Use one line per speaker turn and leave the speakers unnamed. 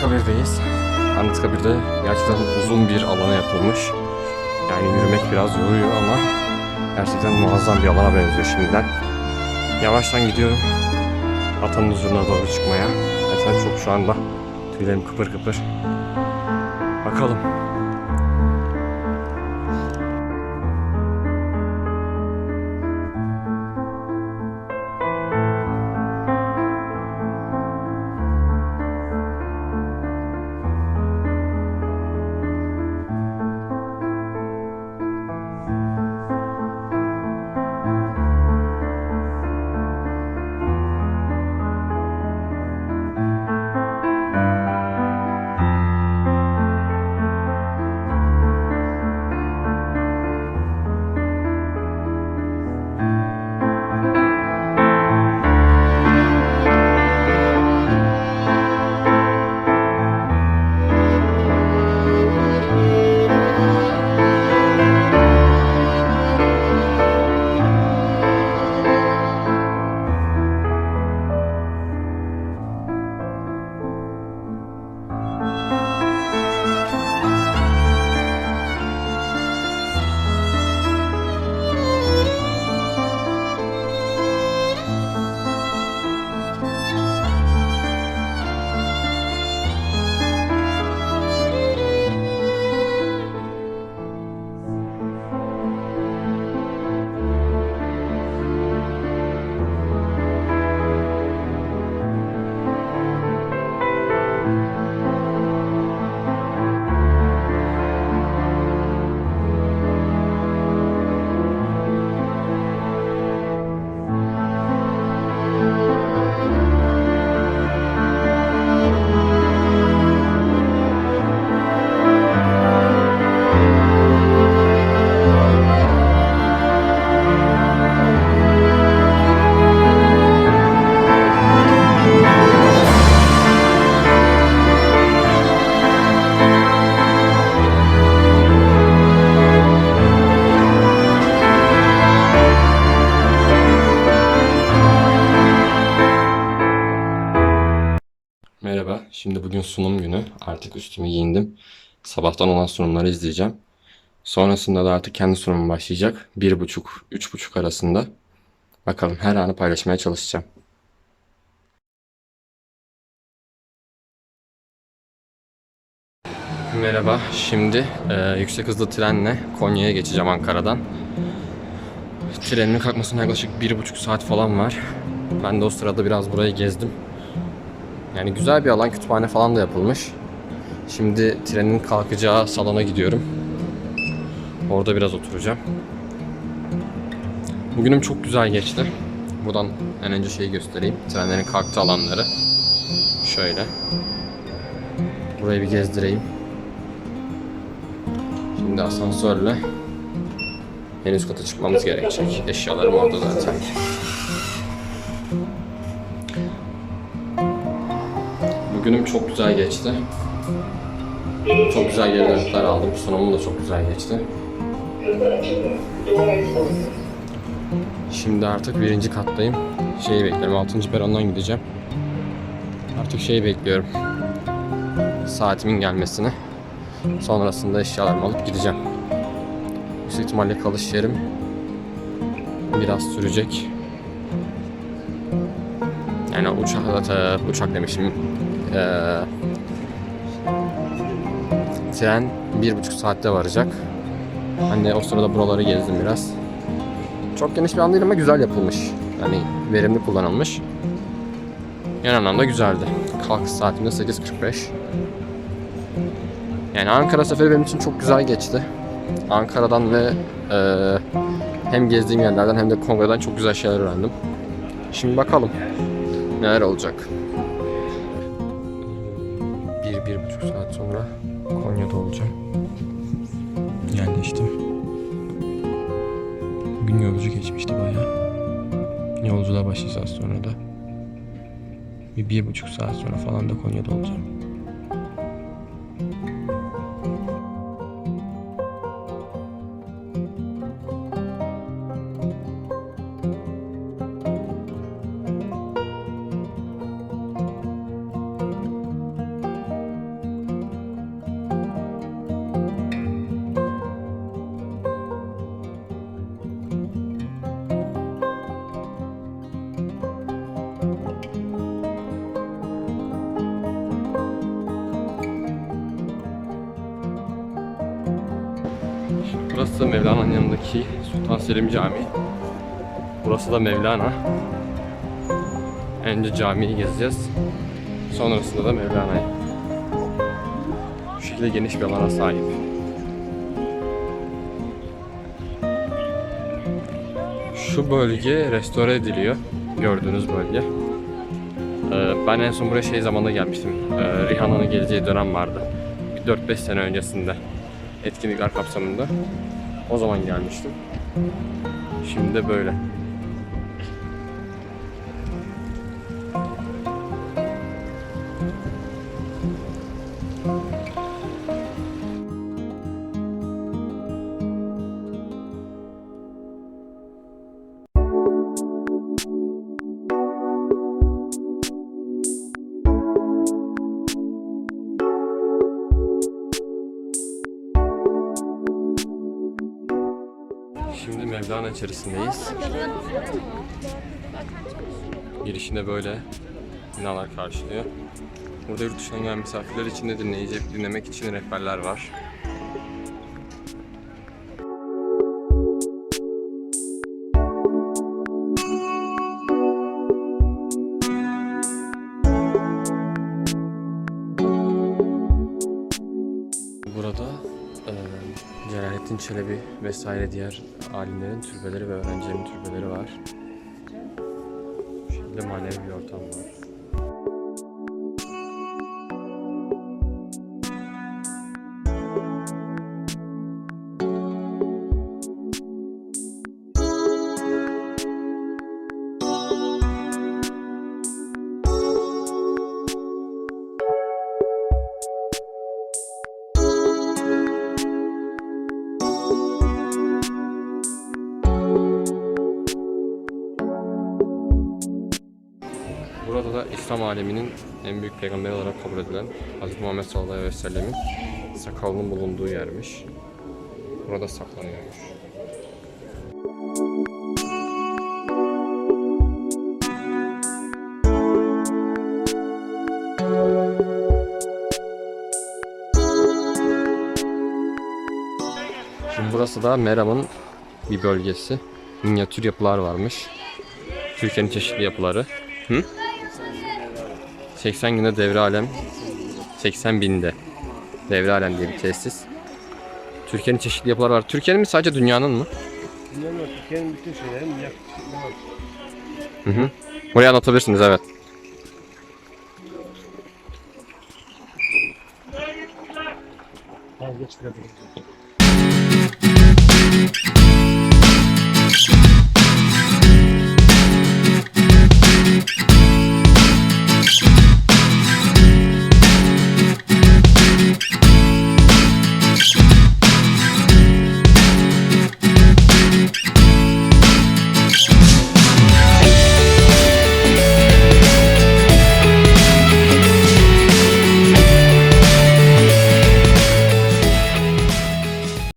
Anıtkabir'deyiz. Anıtkabir'de gerçekten uzun bir alana yapılmış. Yani yürümek biraz yoruyor ama gerçekten muazzam bir alana benziyor şimdiden. Yavaştan gidiyorum. Atanın huzuruna doğru çıkmaya. Zaten çok şu anda tüylerim kıpır kıpır. Bakalım. Şimdi bugün sunum günü. Artık üstümü giyindim. Sabahtan olan sunumları izleyeceğim. Sonrasında da artık kendi sunumum başlayacak. Bir buçuk, üç buçuk arasında. Bakalım her anı paylaşmaya çalışacağım. Merhaba, şimdi e, yüksek hızlı trenle Konya'ya geçeceğim Ankara'dan. Trenimin kalkmasına yaklaşık bir buçuk saat falan var. Ben de o sırada biraz burayı gezdim. Yani güzel bir alan, kütüphane falan da yapılmış. Şimdi trenin kalkacağı salona gidiyorum. Orada biraz oturacağım. Bugünüm çok güzel geçti. Buradan en önce şeyi göstereyim. Trenlerin kalktığı alanları. Şöyle. Burayı bir gezdireyim. Şimdi asansörle en üst kata çıkmamız gerekecek. Eşyalarım orada zaten. Bugünüm çok güzel geçti. Çok güzel geri dönüşler aldım. Sunumum da çok güzel geçti. Şimdi artık birinci kattayım. Şeyi bekliyorum. Altıncı perondan gideceğim. Artık şeyi bekliyorum. Saatimin gelmesini. Sonrasında eşyalarımı alıp gideceğim. Yüksek ihtimalle kalış yerim biraz sürecek. Yani uçak, uçak demişim. Ee, tren bir buçuk saatte varacak. Hani o sırada buraları gezdim biraz. Çok geniş bir an ama güzel yapılmış. Yani verimli kullanılmış. Genel anlamda güzeldi. Kalkış saatimde 8.45. Yani Ankara seferi benim için çok güzel geçti. Ankara'dan ve e, hem gezdiğim yerlerden hem de Kongre'den çok güzel şeyler öğrendim. Şimdi bakalım neler olacak. Bir, buçuk saat sonra Konya'da olacağım. Yerleştim. Bugün yolcu geçmişti bayağı. Yolculuğa başlayacağız sonra da. Bir, bir buçuk saat sonra falan da Konya'da olacağım. Burası Mevlana'nın yanındaki Sultan Selim Camii. Burası da Mevlana. Önce camiyi gezeceğiz. Sonrasında da Mevlana'yı. Bu şekilde geniş bir alana sahip. Şu bölge restore ediliyor. Gördüğünüz bölge. Ee, Ben en son buraya şey zamanında gelmiştim. Ee, Rihanna'nın geleceği dönem vardı. Bir 4-5 sene öncesinde. Etkinlikler kapsamında. O zaman gelmiştim. Şimdi de böyle. Mevlana içerisindeyiz. Girişinde böyle binalar karşılıyor. Burada yurt dışından gelen misafirler için de dinleyecek, dinlemek için rehberler var. Burada Celalettin Çelebi vesaire diğer alimlerin türbeleri ve öğrencilerin türbeleri var. Bu şekilde manevi bir ortam var. İslam aleminin en büyük peygamberi olarak kabul edilen Hz. Muhammed sallallahu aleyhi ve sellemin sakalının bulunduğu yermiş. Burada saklanıyormuş. Şimdi burası da Meram'ın bir bölgesi. Minyatür yapılar varmış. Türkiye'nin çeşitli yapıları. Hı? 80 günde devre alem 80 binde devre alem diye bir tesis. Türkiye'nin çeşitli yapıları var. Türkiye'nin mi sadece dünyanın mı?
Dünyanın ve Türkiye'nin bütün yaklaşık var.
Hı hı. Burayı anlatabilirsiniz evet.
Vazgeç biraz.